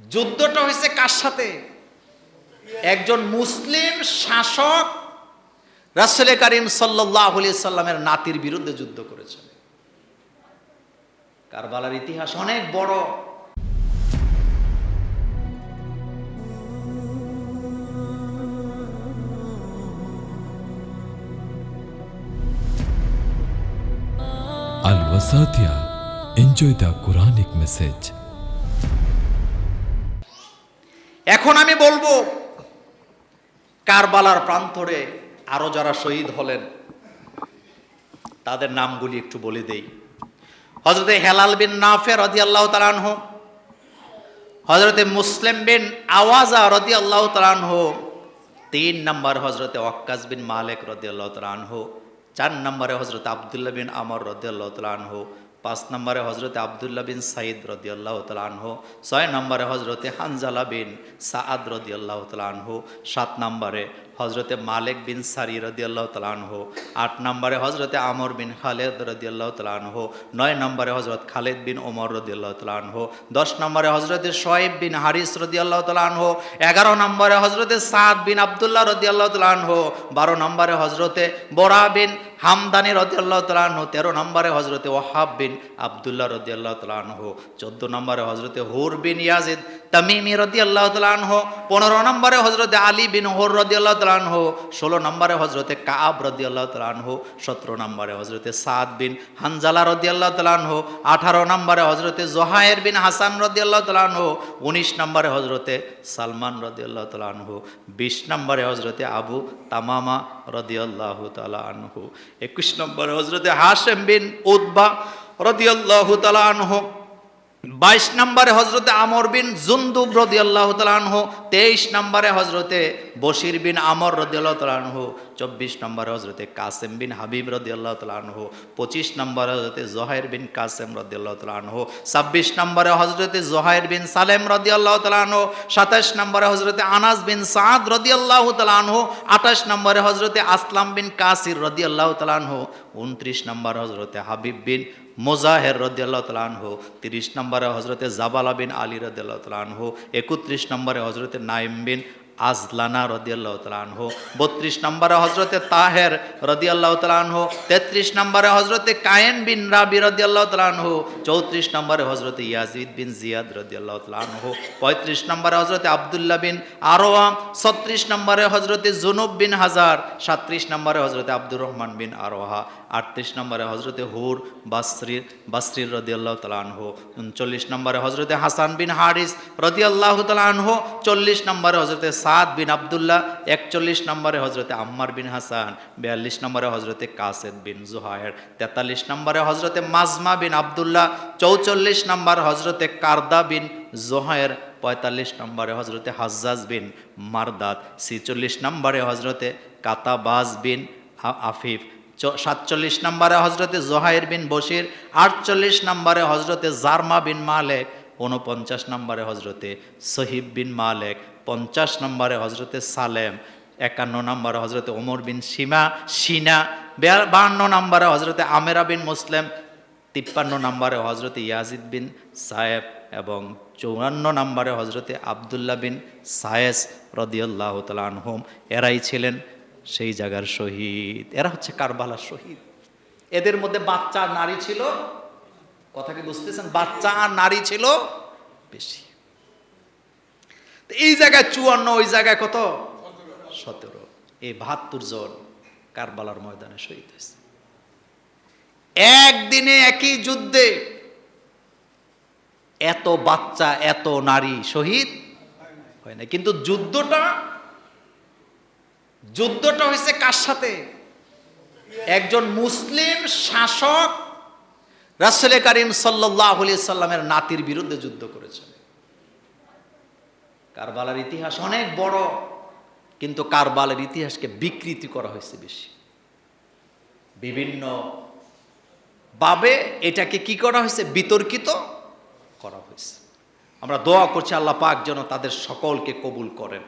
যুদ্ধটা হয়েছে কার সাথে একজন মুসলিম শাসক রাসুল করিম সাল্লাহ সাল্লামের নাতির বিরুদ্ধে যুদ্ধ করেছেন কারবালার ইতিহাস অনেক বড় Al Wasatia. Enjoy the Quranic message. এখন আমি বলব, কারবালার প্রান্তরে আরও যারা শহীদ হলেন, তাদের নামগুলি একটু বলে দেই। হজরতে হেলাল বিন নাফে রদি আল্লাহ তালানহ হজরতে মুসলিম বিন আওয়াজা রদি আল্লাহ তালানহ তিন নম্বর হজরতে ওয়াক্কাস বিন মালিক রদি আল্লাহ তালানহ চার নম্বরে হজরত আবদুল্লাহ বিন আমর রদি আল্লাহ তালানহ পাঁচ নম্বরে হজরতে আবদুল্লাহ বিন সাইদ রদি আল্লাহ তালানহ ছয় নম্বরে হজরতে হানজালা বিন সাআদ রদি আল্লাহ তালানহ সাত নম্বরে হজরতে মালিক বিন সারি রদি আল্লাহ তালানহ আট নম্বরে হজরতে আমর বিন খালেদ রদি আল্লাহ তালানহ নয় নম্বরে হজরত খালেদ বিন ওমর রদি আল্লাহ তালানহ দশ নম্বরে হজরতে শোয়েব বিন হারিস রদি আল্লাহ তালানহ এগারো নম্বরে হজরতে সাদ বিন আবদুল্লাহ রদি আল্লাহ তালানহ বারো নম্বরে হজরতে বোরা বিন হামদানি রদি আল্লাহ তালানহ তেরো নম্বরে হজরতে ওহাব বিন আবদুল্লাহ রদিয়াল্লাহ তালানহ চোদ্দ নম্বরে হজরতে হুর বিন ইয়াজিদ তামিমি রদি আল্লাহ তালানহ পনেরো নম্বরে হজরতে আলী বিন হোর রদি আল্লাহ তালানহ ষোলো নম্বরে হজরতে কাব রদি আল্লাহ তালানহ সতেরো নম্বরে হজরতে সাদ বিন হানজালা রদি আল্লাহ তালানহ আঠারো নম্বরে হজরতে জোহায়ের বিন হাসান রদি আল্লাহ তালানহ উনিশ নম্বরে হজরতে সালমান রদি আল্লাহ তালানহ বিশ নম্বরে হজরতে আবু তামামা রদি আল্লাহ তালানহ একুশ নম্বরে হজরতে হাশেম বিন উদ্বা রদি আল্লাহ তালানহ বাইশ নম্বরে হজরতে আমর বিন জুন্দুব রদি আল্লাহ তেইশ নম্বরে হজরতে বশির বিন আমর রদি আল্লাহ চব্বিশ নম্বরে হজরতে কাসেম বিন হাবিব রদি আল্লাহ তালানহ পঁচিশ নম্বরে হজরতে জোহাইর বিন কাসেম রদি আল্লাহ তালানহ ছাব্বিশ নম্বরে হজরতে জোহাইর বিন সালেম রদি আল্লাহ তালানহ সাতাশ নম্বরে হজরতে আনাস বিন সাদ রদি আল্লাহ তালানহ আঠাশ নম্বরে হজরতে আসলাম বিন কাসির রদি আল্লাহ তালানহ উনত্রিশ নম্বর হজরতে হাবিব বিন মোজাহের রদিয়াল্লাহ তালানহ তিরিশ নম্বরে হজরতে জাবালা বিন আলী রদিয়াল্লাহ তালানহ একত্রিশ নম্বরে হজরতে নাইম বিন আজলানা রদিয়াল্লাহ তালানহ বত্রিশ নম্বরে হজরতে তাহের রদিয়াল্লাহ তালানহ তেত্রিশ নম্বরে হজরতে কায়েন বিন রাবি রদিয়াল্লাহ তালানহ চৌত্রিশ নম্বরে হজরতে ইয়াজিদ বিন জিয়াদ রদিয়াল্লাহ তালানহ পঁয়ত্রিশ নম্বরে হজরতে আবদুল্লাহ বিন আরোয়া ছত্রিশ নম্বরে হজরতে জুনুব বিন হাজার। সাত্রিশ নম্বরে হজরতে আব্দুর রহমান বিন আরোহা আটত্রিশ নম্বরে হজরতে হুর বাসরির বাসরির রদি আল্লাহ তালানহ উনচল্লিশ নম্বরে হজরতে হাসান বিন হারিস রদি আল্লাহ তালানহ চল্লিশ নম্বরে হজরতে সাদ বিন আবদুল্লাহ একচল্লিশ নম্বরে হজরতে আম্মার বিন হাসান, বিয়াল্লিশ নম্বরে হজরতে কাসেদ বিন জুহায়ের তেতাল্লিশ নম্বরে হজরতে মাজমা বিন আবদুল্লাহ, চৌচল্লিশ নম্বর হজরতে কারদা বিন জোহায়ের পঁয়তাল্লিশ নম্বরে হজরতে হাজ্জাজ বিন মারদাত ছিচল্লিশ নম্বরে হজরতে কাতাবাজ বিন আফিফ সাতচল্লিশ নম্বরে হজরতে জোহাইর বিন বশির, আটচল্লিশ নম্বরে হজরতে জারমা বিন মালেক উনপঞ্চাশ নম্বরে হজরতে সহিব বিন মালেক পঞ্চাশ নম্বরে হজরতে সালেম, একান্ন নম্বরে হজরতে ওমর বিন সীমা, সিনা বাহান্ন নম্বরে হজরতে আমেরা বিন মুসলিম, তিপ্পান্ন নম্বরে হজরতে ইয়াজিদ বিন সায়েব এবং চৌরান্ন নম্বরে হজরতে আবদুল্লাহ বিন সায়েস রদিয়াল্লাহ তালানহুম এরাই ছিলেন সেই জায়গার শহীদ। এরা হচ্ছে কারবালার শহীদ। এদের মধ্যে বাচ্চা নারী ছিল? কথা কি বুঝতেছেন? বাচ্চা নারী ছিল বেশি। এই জায়গায় চুয়ান্ন, ওই জায়গায় কত? সতেরো। এই বাহাত্তর জন কারবালার ময়দানে শহীদ হয়েছে। একদিনে একই যুদ্ধে এত বাচ্চা, এত নারী শহীদ হয় না কিন্তু যুদ্ধটা যুদ্ধটা হয়েছে কার সাথে? একজন মুসলিম শাসক রাসুল করিম সাল্লাহ সাল্লামের নাতির বিরুদ্ধে যুদ্ধ করেছেন। কারবালার ইতিহাস অনেক বড়, কিন্তু কারবালের ইতিহাসকে বিকৃতি করা হয়েছে বেশি। বিভিন্ন ভাবে এটাকে কি করা হয়েছে? বিতর্কিত করা হয়েছে। আমরা দোয়া করছি আল্লাহ পাক যেন তাদের সকলকে কবুল করেন।